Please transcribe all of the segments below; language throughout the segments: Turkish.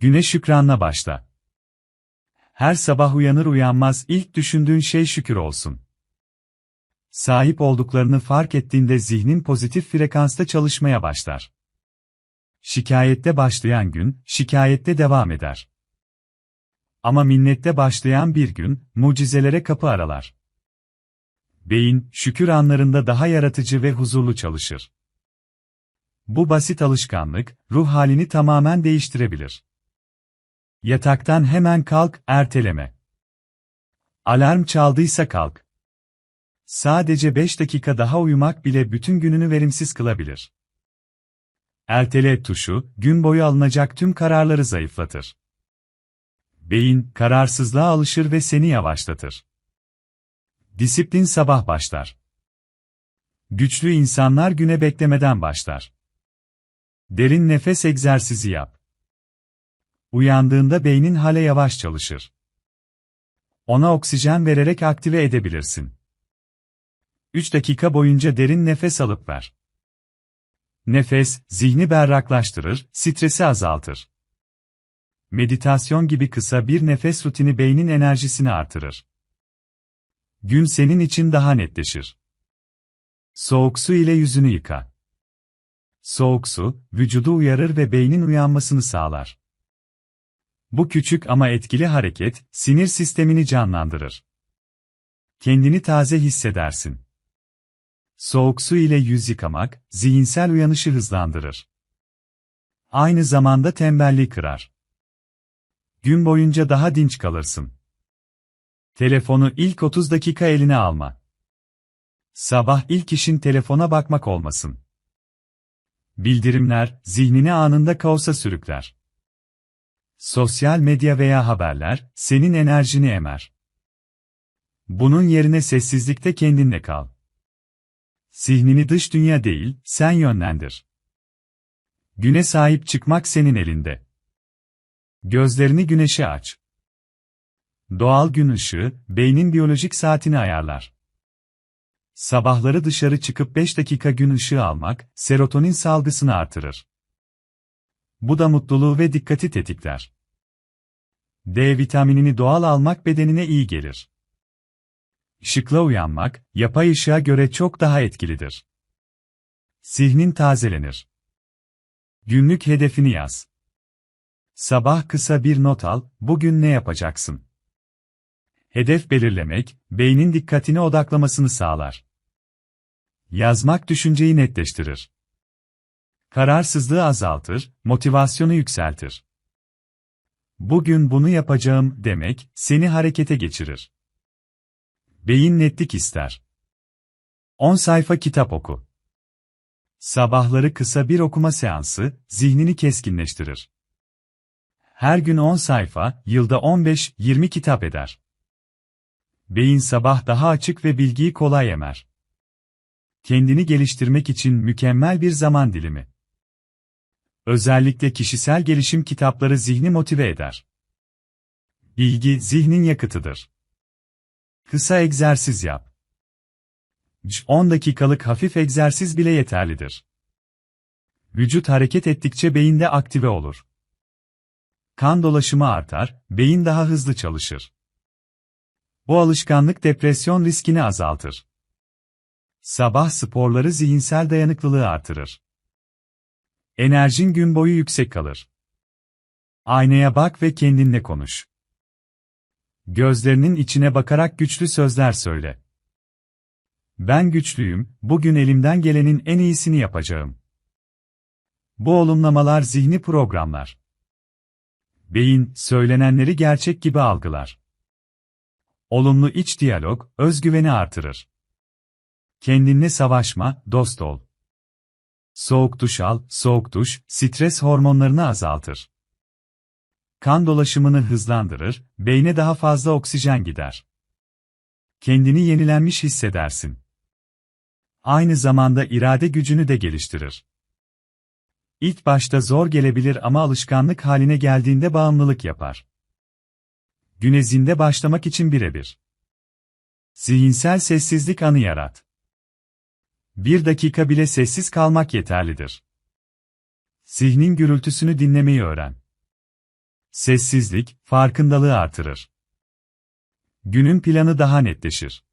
Güne şükranla başla. Her sabah uyanır uyanmaz ilk düşündüğün şey şükür olsun. Sahip olduklarını fark ettiğinde zihnin pozitif frekansta çalışmaya başlar. Şikayette başlayan gün, şikayette devam eder. Ama minnette başlayan bir gün, mucizelere kapı aralar. Beyin, şükür anlarında daha yaratıcı ve huzurlu çalışır. Bu basit alışkanlık, ruh halini tamamen değiştirebilir. Yataktan hemen kalk, erteleme. Alarm çaldıysa kalk. Sadece 5 dakika daha uyumak bile bütün gününü verimsiz kılabilir. Ertele tuşu, gün boyu alınacak tüm kararları zayıflatır. Beyin, kararsızlığa alışır ve seni yavaşlatır. Disiplin sabah başlar. Güçlü insanlar güne beklemeden başlar. Derin nefes egzersizi yap. Uyandığında beynin hale yavaş çalışır. Ona oksijen vererek aktive edebilirsin. 3 dakika boyunca derin nefes alıp ver. Nefes, zihni berraklaştırır, stresi azaltır. Meditasyon gibi kısa bir nefes rutini beynin enerjisini artırır. Gün senin için daha netleşir. Soğuk su ile yüzünü yıka. Soğuk su, vücudu uyarır ve beynin uyanmasını sağlar. Bu küçük ama etkili hareket, sinir sistemini canlandırır. Kendini taze hissedersin. Soğuk su ile yüz yıkamak, zihinsel uyanışı hızlandırır. Aynı zamanda tembelliği kırar. Gün boyunca daha dinç kalırsın. Telefonu ilk 30 dakika eline alma. Sabah ilk işin telefona bakmak olmasın. Bildirimler, zihnini anında kaosa sürükler. Sosyal medya veya haberler, senin enerjini emer. Bunun yerine sessizlikte kendinle kal. Zihnini dış dünya değil, sen yönlendir. Güne sahip çıkmak senin elinde. Gözlerini güneşe aç. Doğal gün ışığı, beynin biyolojik saatini ayarlar. Sabahları dışarı çıkıp 5 dakika gün ışığı almak, serotonin salgısını artırır. Bu da mutluluğu ve dikkati tetikler. D vitaminini doğal almak bedenine iyi gelir. Işıkla uyanmak, yapay ışığa göre çok daha etkilidir. Zihnin tazelenir. Günlük hedefini yaz. Sabah kısa bir not al, bugün ne yapacaksın? Hedef belirlemek, beynin dikkatini odaklamasını sağlar. Yazmak düşünceyi netleştirir. Kararsızlığı azaltır, motivasyonu yükseltir. Bugün bunu yapacağım demek, seni harekete geçirir. Beyin netlik ister. 10 sayfa kitap oku. Sabahları kısa bir okuma seansı, zihnini keskinleştirir. Her gün 10 sayfa, yılda 15-20 kitap eder. Beyin sabah daha açık ve bilgiyi kolay emer. Kendini geliştirmek için mükemmel bir zaman dilimi. Özellikle kişisel gelişim kitapları zihni motive eder. Bilgi zihnin yakıtıdır. Kısa egzersiz yap. 10 dakikalık hafif egzersiz bile yeterlidir. Vücut hareket ettikçe beyinde aktive olur. Kan dolaşımı artar, beyin daha hızlı çalışır. Bu alışkanlık depresyon riskini azaltır. Sabah sporları zihinsel dayanıklılığı artırır. Enerjin gün boyu yüksek kalır. Aynaya bak ve kendinle konuş. Gözlerinin içine bakarak güçlü sözler söyle. Ben güçlüyüm, bugün elimden gelenin en iyisini yapacağım. Bu olumlamalar zihni programlar. Beyin, söylenenleri gerçek gibi algılar. Olumlu iç diyalog, özgüveni artırır. Kendinle savaşma, dost ol. Soğuk duş al, soğuk duş, stres hormonlarını azaltır. Kan dolaşımını hızlandırır, beyne daha fazla oksijen gider. Kendini yenilenmiş hissedersin. Aynı zamanda irade gücünü de geliştirir. İlk başta zor gelebilir ama alışkanlık haline geldiğinde bağımlılık yapar. Güne zinde başlamak için birebir. Zihinsel sessizlik anı yarat. Bir dakika bile sessiz kalmak yeterlidir. Zihnin gürültüsünü dinlemeyi öğren. Sessizlik, farkındalığı artırır. Günün planı daha netleşir.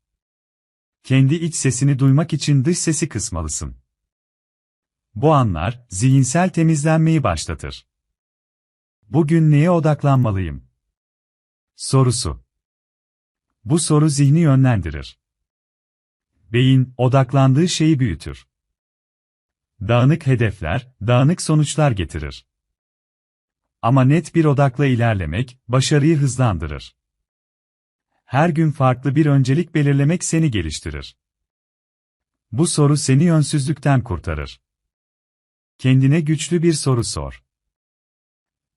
Kendi iç sesini duymak için dış sesi kısmalısın. Bu anlar, zihinsel temizlenmeyi başlatır. Bugün neye odaklanmalıyım? Sorusu. Bu soru zihni yönlendirir. Beyin, odaklandığı şeyi büyütür. Dağınık hedefler, dağınık sonuçlar getirir. Ama net bir odakla ilerlemek, başarıyı hızlandırır. Her gün farklı bir öncelik belirlemek seni geliştirir. Bu soru seni yönsüzlükten kurtarır. Kendine güçlü bir soru sor.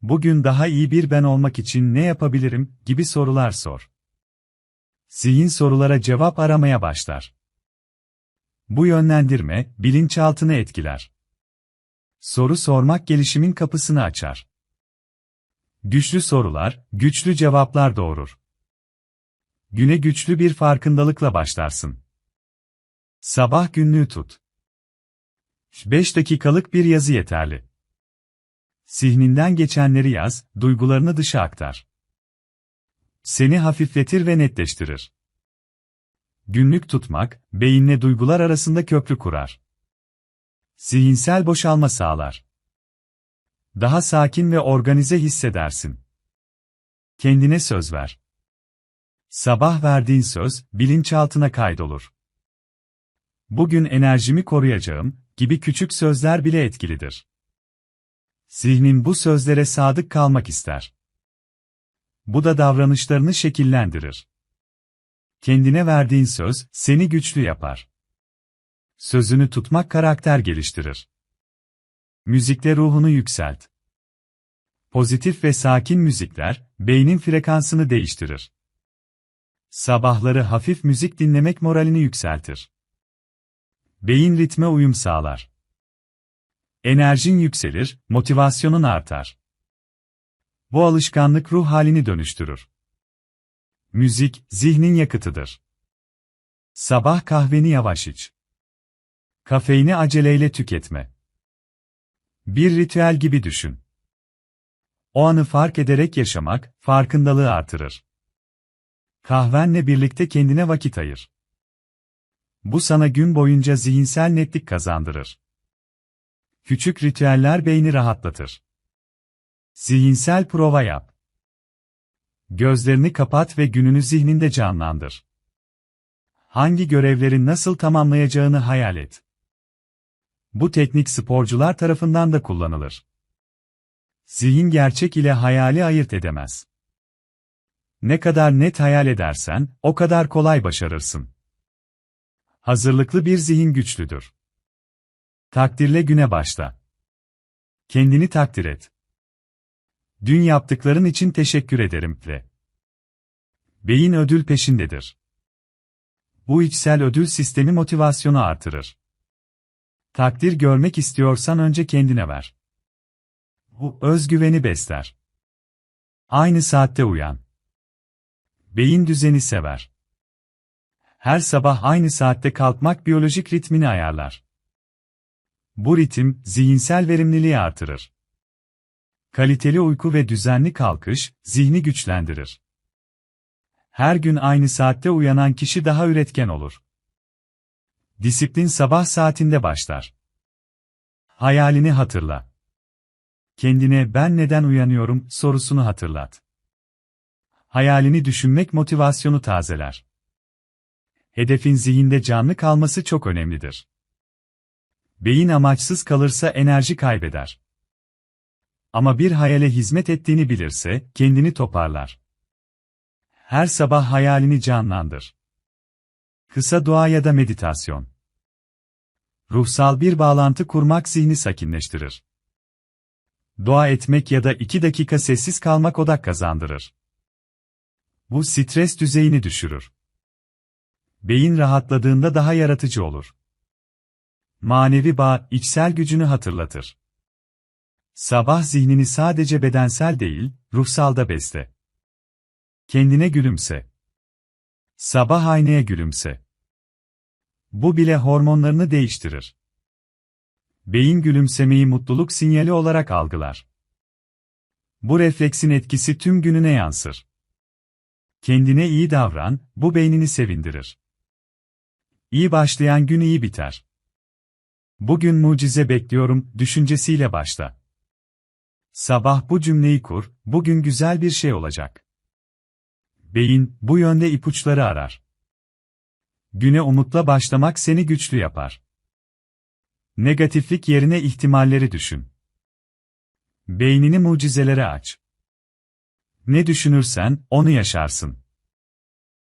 Bugün daha iyi bir ben olmak için ne yapabilirim gibi sorular sor. Zihin sorulara cevap aramaya başlar. Bu yönlendirme, bilinçaltını etkiler. Soru sormak gelişimin kapısını açar. Güçlü sorular, güçlü cevaplar doğurur. Güne güçlü bir farkındalıkla başlarsın. Sabah günlüğü tut. 5 dakikalık bir yazı yeterli. Zihninden geçenleri yaz, duygularını dışa aktar. Seni hafifletir ve netleştirir. Günlük tutmak, beyinle duygular arasında köprü kurar. Zihinsel boşalma sağlar. Daha sakin ve organize hissedersin. Kendine söz ver. Sabah verdiğin söz, bilinçaltına kaydolur. Bugün enerjimi koruyacağım, gibi küçük sözler bile etkilidir. Zihnin bu sözlere sadık kalmak ister. Bu da davranışlarını şekillendirir. Kendine verdiğin söz, seni güçlü yapar. Sözünü tutmak karakter geliştirir. Müzikle ruhunu yükselt. Pozitif ve sakin müzikler, beynin frekansını değiştirir. Sabahları hafif müzik dinlemek moralini yükseltir. Beyin ritme uyum sağlar. Enerjin yükselir, motivasyonun artar. Bu alışkanlık ruh halini dönüştürür. Müzik, zihnin yakıtıdır. Sabah kahveni yavaş iç. Kafeini aceleyle tüketme. Bir ritüel gibi düşün. O anı fark ederek yaşamak, farkındalığı artırır. Kahvenle birlikte kendine vakit ayır. Bu sana gün boyunca zihinsel netlik kazandırır. Küçük ritüeller beyni rahatlatır. Zihinsel prova yap. Gözlerini kapat ve gününü zihninde canlandır. Hangi görevleri nasıl tamamlayacağını hayal et. Bu teknik sporcular tarafından da kullanılır. Zihin gerçek ile hayali ayırt edemez. Ne kadar net hayal edersen, o kadar kolay başarırsın. Hazırlıklı bir zihin güçlüdür. Takdirle güne başla. Kendini takdir et. Dün yaptıkların için teşekkür ederim ve. Beyin ödül peşindedir. Bu içsel ödül sistemi motivasyonu artırır. Takdir görmek istiyorsan önce kendine ver. Bu özgüveni besler. Aynı saatte uyan. Beyin düzeni sever. Her sabah aynı saatte kalkmak biyolojik ritmini ayarlar. Bu ritim, zihinsel verimliliği artırır. Kaliteli uyku ve düzenli kalkış, zihni güçlendirir. Her gün aynı saatte uyanan kişi daha üretken olur. Disiplin sabah saatinde başlar. Hayalini hatırla. Kendine ben neden uyanıyorum sorusunu hatırlat. Hayalini düşünmek motivasyonu tazeler. Hedefin zihinde canlı kalması çok önemlidir. Beyin amaçsız kalırsa enerji kaybeder. Ama bir hayale hizmet ettiğini bilirse, kendini toparlar. Her sabah hayalini canlandır. Kısa dua ya da meditasyon. Ruhsal bir bağlantı kurmak zihni sakinleştirir. Dua etmek ya da iki dakika sessiz kalmak odak kazandırır. Bu stres düzeyini düşürür. Beyin rahatladığında daha yaratıcı olur. Manevi bağ, içsel gücünü hatırlatır. Sabah zihnini sadece bedensel değil, ruhsal da besle. Kendine gülümse. Sabah aynaya gülümse. Bu bile hormonlarını değiştirir. Beyin gülümsemeyi mutluluk sinyali olarak algılar. Bu refleksin etkisi tüm gününe yansır. Kendine iyi davran, bu beynini sevindirir. İyi başlayan gün iyi biter. Bugün mucize bekliyorum düşüncesiyle başla. Sabah bu cümleyi kur, bugün güzel bir şey olacak. Beyin, bu yönde ipuçları arar. Güne umutla başlamak seni güçlü yapar. Negatiflik yerine ihtimalleri düşün. Beynini mucizelere aç. Ne düşünürsen, onu yaşarsın.